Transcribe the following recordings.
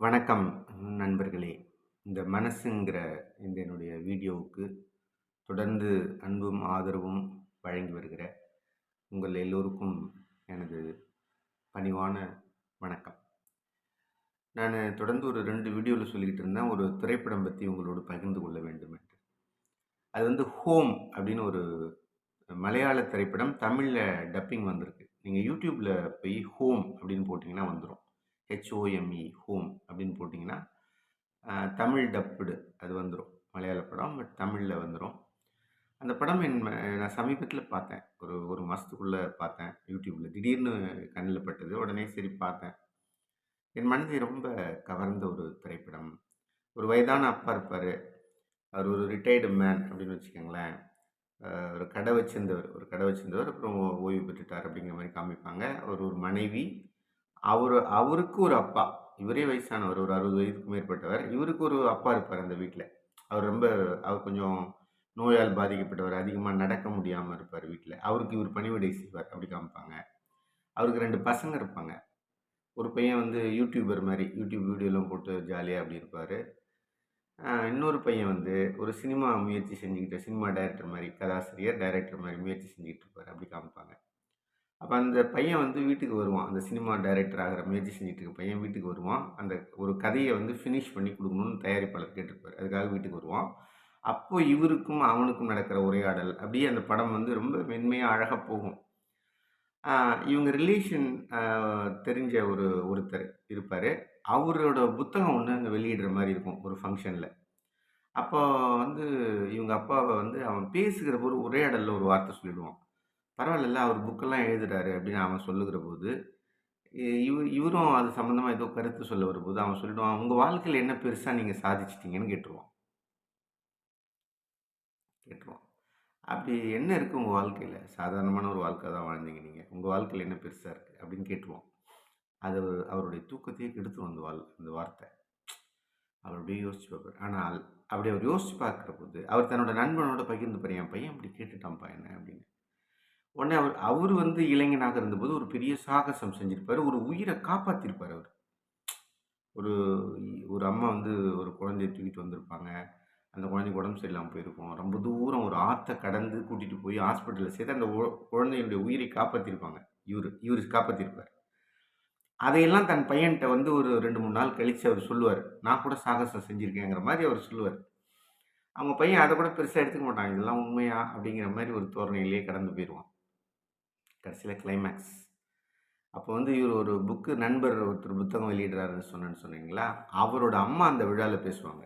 வணக்கம் நண்பர்களே. இந்த மனசுங்கிற இந்த என்னுடைய வீடியோவுக்கு தொடர்ந்து அன்பும் ஆதரவும் வழங்கி வருகிற உங்கள் எல்லோருக்கும் எனது பணிவான வணக்கம். நான் தொடர்ந்து ஒரு ரெண்டு வீடியோவில் சொல்லிக்கிட்டு இருந்தேன். ஒரு திரைப்படம் பற்றி உங்களோடு பகிர்ந்து கொள்ள வேண்டும் என்று அது வந்து ஹோம் அப்படின்னு ஒரு மலையாள திரைப்படம். தமிழில் டப்பிங் வந்திருக்கு. நீங்கள் யூடியூப்பில் போய் ஹோம் அப்படின்னு போட்டிங்கன்னா வந்துடும் ஹெச்ஓஎம்இ ஹோம் அப்படின்னு போட்டிங்கன்னா தமிழ் டப்புடு அது வந்துடும் மலையாள படம் பட் தமிழில் வந்துடும் அந்த படம் என் நான் சமீபத்தில் பார்த்தேன். ஒரு ஒரு மாதத்துக்குள்ளே பார்த்தேன். யூடியூப்பில் திடீர்னு கண்ணில் பட்டது. உடனே சரி பார்த்தேன். என் மனதை ரொம்ப கவர்ந்த ஒரு திரைப்படம். ஒரு வயதான அப்பா இருப்பார். அவர் ஒரு ரிட்டையர்டு மேன் அப்படின்னு வச்சுக்கோங்களேன். ஒரு கடை வச்சிருந்தவர். ஒரு கடை வச்சிருந்தவர். அப்புறம் ஓ- ஓய்வு பெற்றுட்டார் அப்படிங்கிற மாதிரி காமிப்பாங்க. அவர் ஒரு மனைவி. அவர் அவருக்கு ஒரு அப்பா. இவரே வயசானவர் ஒரு அறுபது வயதுக்கு மேற்பட்டவர். இவருக்கு ஒரு அப்பா இருப்பார் அந்த வீட்டில் அவர் ரொம்ப அவர் கொஞ்சம் நோயால் பாதிக்கப்பட்டவர் அதிகமாக நடக்க முடியாமல் இருப்பார் வீட்டில் அவருக்கு இவர் பணிவிடை செய்வார் அப்படி காமிப்பாங்க. அவருக்கு ரெண்டு பசங்க இருப்பாங்க. ஒரு பையன் வந்து யூடியூபர் மாதிரி யூடியூப் வீடியோலாம் போட்டு ஜாலியாக அப்படி இருப்பார். இன்னொரு பையன் வந்து ஒரு சினிமா முயற்சி செஞ்சுக்கிட்டு சினிமா டைரக்டர் மாதிரி கதாசிரியர் டைரக்டர் மாதிரி முயற்சி செஞ்சுக்கிட்டு இருப்பார் அப்படி காமிப்பாங்க. அப்போ அந்த பையன் வந்து வீட்டுக்கு வருவான். அந்த சினிமா டைரக்டர் ஆகிற முயற்சி செஞ்சுட்டு இருக்க பையன் வீட்டுக்கு வருவான். அந்த ஒரு கதையை வந்து ஃபினிஷ் பண்ணி கொடுக்கணும்னு தயாரிப்பாளர் கேட்டிருப்பார். அதுக்காக வீட்டுக்கு வருவான். அப்போ இவருக்கும் அவனுக்கும் நடக்கிற உரையாடல் அப்படியே அந்த படம் வந்து ரொம்ப மென்மையாக அழகாக போகும். இவங்க ரிலேஷன் தெரிஞ்ச ஒரு ஒருத்தர் இருப்பார். அவரோட புத்தகம் ஒன்று அங்கே வெளியிடுற மாதிரி இருக்கும் ஒரு ஃபங்க்ஷனில் அப்போ வந்து இவங்க அப்பாவை வந்து அவன் பேசுகிற ஒரு உரையாடலில் ஒரு வார்த்தை சொல்லிடுவான். பரவாயில்ல அவர் புக்கெல்லாம் எழுதுறாரு அப்படின்னு அவன் சொல்லுகிற போது இவ இவரும் அது சம்மந்தமாக ஏதோ கருத்து சொல்ல வரும்போது அவன் சொல்லிடுவான் உங்கள் வாழ்க்கையில் என்ன பெருசாக நீங்கள் சாதிச்சிட்டீங்கன்னு கேட்டுருவான். கேட்டுருவான். அப்படி என்ன இருக்குது உங்கள் வாழ்க்கையில்? சாதாரணமான ஒரு வாழ்க்கை தான் வாழ்ந்தீங்க நீங்கள் உங்கள் வாழ்க்கையில் என்ன பெருசாக இருக்குது அப்படின்னு கேட்டுருவான். அது அவருடைய தூக்கத்தையே கெடுத்துரும் அந்த வாழ் அந்த வார்த்தை. அவர் அப்படியே யோசிச்சு பார்ப்பார். ஆனால் அப்படி அவர் யோசிச்சு பார்க்குற போது அவர் தன்னோட நண்பனோட பகிர்ந்து என் பையன் அப்படி கேட்டுட்டான்ப்பா என்ன? அப்படின்னு. உடனே அவர் அவர் வந்து இளைஞனாக இருந்தபோது ஒரு பெரிய சாகசம் செஞ்சிருப்பார். ஒரு உயிரை காப்பாற்றிருப்பார் அவர். ஒரு ஒரு அம்மா வந்து ஒரு குழந்தைய தூக்கிட்டு வந்திருப்பாங்க. அந்த குழந்தைக்கு உடம்பு சரியில்லாமல் போயிருக்கும். ரொம்ப தூரம் ஒரு ஆற்றை கடந்து கூட்டிகிட்டு போய் ஹாஸ்பிட்டலில் சேர்த்து அந்த குழந்தையினுடைய குழந்தையுடைய உயிரை காப்பாற்றிருப்பாங்க இவர் இவர் காப்பாற்றிருப்பார் அதையெல்லாம் தன் பையன்கிட்ட வந்து ஒரு ரெண்டு மூணு நாள் கழித்து அவர் சொல்லுவார். நான் கூட சாகசம் செஞ்சுருக்கேங்கிற மாதிரி அவர் சொல்லுவார். அவங்க பையன் அதை கூட பெருசாக எடுத்துக்க மாட்டாங்க இதெல்லாம் உண்மையா? அப்படிங்கிற மாதிரி ஒரு தோரணையிலேயே கடந்து போயிடுவான் கடைசியில் கிளைமேக்ஸ் அப்போ வந்து இவர் ஒரு புக்கு நண்பர் ஒருத்தர் புத்தகம் வெளியிடுறாருன்னு சொன்னேன்னு சொன்னீங்களா? அவரோட அம்மா அந்த விழாவில் பேசுவாங்க.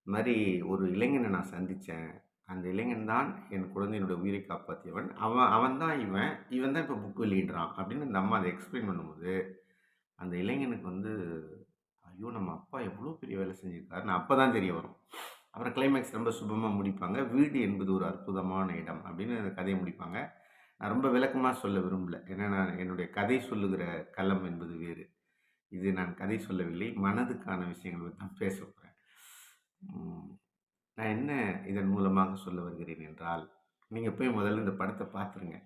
இது மாதிரி ஒரு இளைஞனை நான் சந்தித்தேன் அந்த இளைஞன் தான் என் குழந்தையினுடைய உயிரை காப்பாற்றியவன் அவன் அவன் தான் இவன். இவன் தான் இப்போ புக் வெளியிடுறான். அப்படின்னு அந்த அம்மா அதை எக்ஸ்பிளைன் பண்ணும்போது அந்த இளைஞனுக்கு வந்து ஐயோ நம்ம அப்பா எவ்வளோ பெரிய வேலை செஞ்சுருக்காருன்னு அப்போ தான் தெரிய வரும். அப்புறம் கிளைமேக்ஸ் ரொம்ப சுபமாக முடிப்பாங்க. வீடு என்பது ஒரு அற்புதமான இடம். அப்படின்னு அந்த கதையை முடிப்பாங்க. நான் ரொம்ப விளக்கமாக சொல்ல விரும்பல. ஏன்னா நான் என்னுடைய கதை சொல்லுகிற களம் என்பது வேறு. இது நான் கதை சொல்லவில்லை. மனதுக்கான விஷயங்களை தான் பேச போகிறேன் நான் என்ன இதன் மூலமாக சொல்ல வருகிறேன் என்றால் நீங்கள் போய் முதல்ல இந்த படத்தை பார்த்துருங்க.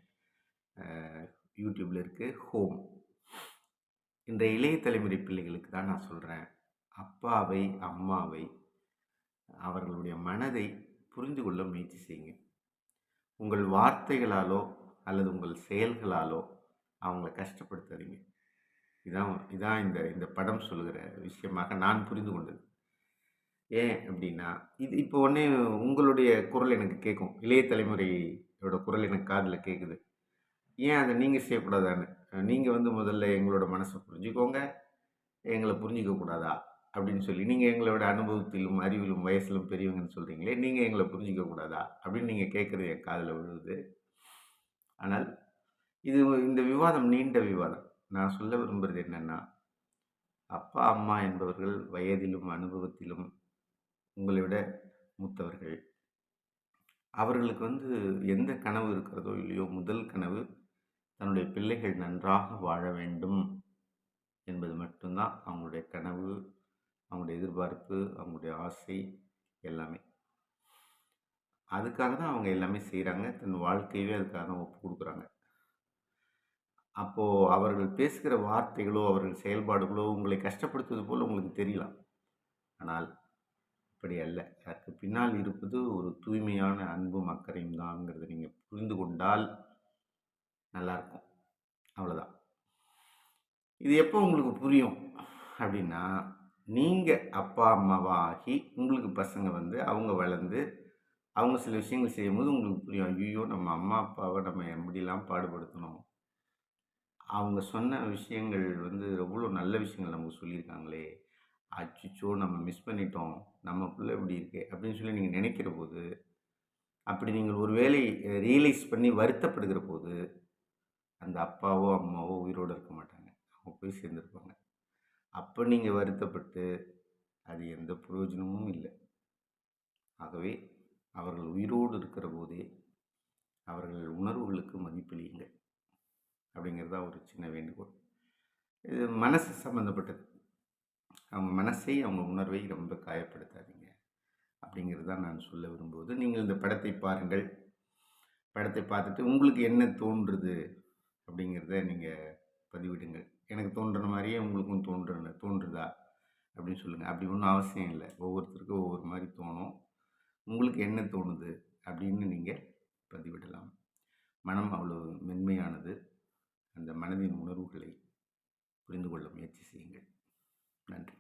யூடியூப்பில் இருக்குது ஹோம் இந்த இளைய தலைமுறை பிள்ளைகளுக்கு தான் நான் சொல்கிறேன் அப்பாவை அம்மாவை அவர்களுடைய மனதை புரிந்து கொள்ள முயற்சி செய்யுங்க. உங்கள் வார்த்தைகளாலோ அல்லது உங்கள் செயல்களாலோ அவங்கள கஷ்டப்படுத்தாதீங்க. இதான் இதான் இந்த இந்த படம் சொல்லுகிற விஷயமாக நான் புரிந்து கொண்டது. ஏன் அப்படின்னா இது இப்போ உடனே உங்களுடைய குரல் எனக்கு கேட்கும். இளைய தலைமுறையோட குரல் எனக்கு காதில் கேட்குது. ஏன் அதை நீங்கள் செய்யக்கூடாதான்னு? நீங்கள் வந்து முதல்ல எங்களோட மனசை புரிஞ்சுக்கோங்க. எங்களை புரிஞ்சிக்க கூடாதா? அப்படின்னு சொல்லி நீங்கள் எங்களோட அனுபவத்திலும் அறிவிலும் வயசிலும் பெரியவங்கன்னு சொல்கிறீங்களே நீங்கள் எங்களை புரிஞ்சிக்க கூடாதா? அப்படின்னு நீங்கள் கேட்குறது என் காதில் விழுது. ஆனால் இது இந்த விவாதம் நீண்ட விவாதம். நான் சொல்ல விரும்புகிறது என்னென்னா அப்பா அம்மா என்பவர்கள் வயதிலும் அனுபவத்திலும் உங்களை விட மூத்தவர்கள். அவர்களுக்கு வந்து எந்த கனவு இருக்கிறதோ இல்லையோ முதல் கனவு தன்னுடைய பிள்ளைகள் நன்றாக வாழ வேண்டும் என்பது மட்டும்தான். அவங்களுடைய கனவு அவங்களுடைய எதிர்பார்ப்பு அவங்களுடைய ஆசை எல்லாமே. அதுக்காக தான் அவங்க எல்லாமே செய்கிறாங்க தன் வாழ்க்கையவே அதுக்காக தான் ஒப்பு கொடுக்குறாங்க. அப்போது அவர்கள் பேசுகிற வார்த்தைகளோ அவர்கள் செயல்பாடுகளோ உங்களை கஷ்டப்படுத்துவது போல் உங்களுக்கு தெரியலாம். ஆனால் அப்படி அல்ல. அதற்கு பின்னால் இருப்பது ஒரு தூய்மையான அன்பும் அக்கறையும் தான்ங்கிறத நீங்கள் புரிந்து கொண்டால் நல்லாயிருக்கும். அவ்வளோதான் இது எப்போ உங்களுக்கு புரியும் அப்படின்னா நீங்கள் அப்பா அம்மாவாகி உங்களுக்கு பசங்க வந்து அவங்க வளர்ந்து அவங்க சில விஷயங்கள் செய்யும்போது உங்களுக்கு புரியும். ஐயோ நம்ம அம்மா அப்பாவை நம்ம எப்படிலாம் பாடுபடுத்தணும்? அவங்க சொன்ன விஷயங்கள் வந்து எவ்வளோ நல்ல விஷயங்கள் நமக்கு சொல்லியிருக்காங்களே. அச்சோ நம்ம மிஸ் பண்ணிட்டோம். நம்ம பிள்ளை இப்படி இருக்கு அப்படின்னு சொல்லி நீங்கள் நினைக்கிற போது அப்படி நீங்கள் ஒரு வேலை ரியலைஸ் பண்ணி வருத்தப்படுகிற போது அந்த அப்பாவோ அம்மாவோ உயிரோடு இருக்க மாட்டாங்க. அவங்க போய் சேர்ந்துருப்பாங்க. அப்போ நீங்கள் வருத்தப்பட்டு அது எந்த பிரயோஜனமும் இல்லை. ஆகவே அவர்கள் உயிரோடு இருக்கிற போதே அவர்கள் உணர்வுகளுக்கு மதிப்பளியுங்கள் அப்படிங்கிறது தான் ஒரு சின்ன வேண்டுகோள். இது மனசு சம்மந்தப்பட்டது அவங்க மனசை அவங்க உணர்வை ரொம்ப காயப்படுத்தாதீங்க அப்படிங்கிறது தான் நான் சொல்ல விரும்புவது. நீங்கள் இந்த படத்தை பாருங்கள். படத்தை பார்த்துட்டு உங்களுக்கு என்ன தோன்றுது அப்படிங்கிறத நீங்கள் பதிவிடுங்கள். எனக்கு தோன்றுற மாதிரியே உங்களுக்கும் தோன்றுன தோன்றுதா அப்படின்னு சொல்லுங்கள் அப்படி ஒன்றும் அவசியம் இல்லை. ஒவ்வொருத்தருக்கும் ஒவ்வொரு மாதிரி தோணும். உங்களுக்கு என்ன தோணுது? அப்படின்னு நீங்கள் பதிவிடலாம். மனம் அவ்வளோ மென்மையானது. அந்த மனதின் உணர்வுகளை புரிந்து கொள்ள முயற்சி செய்யுங்கள். நன்றி.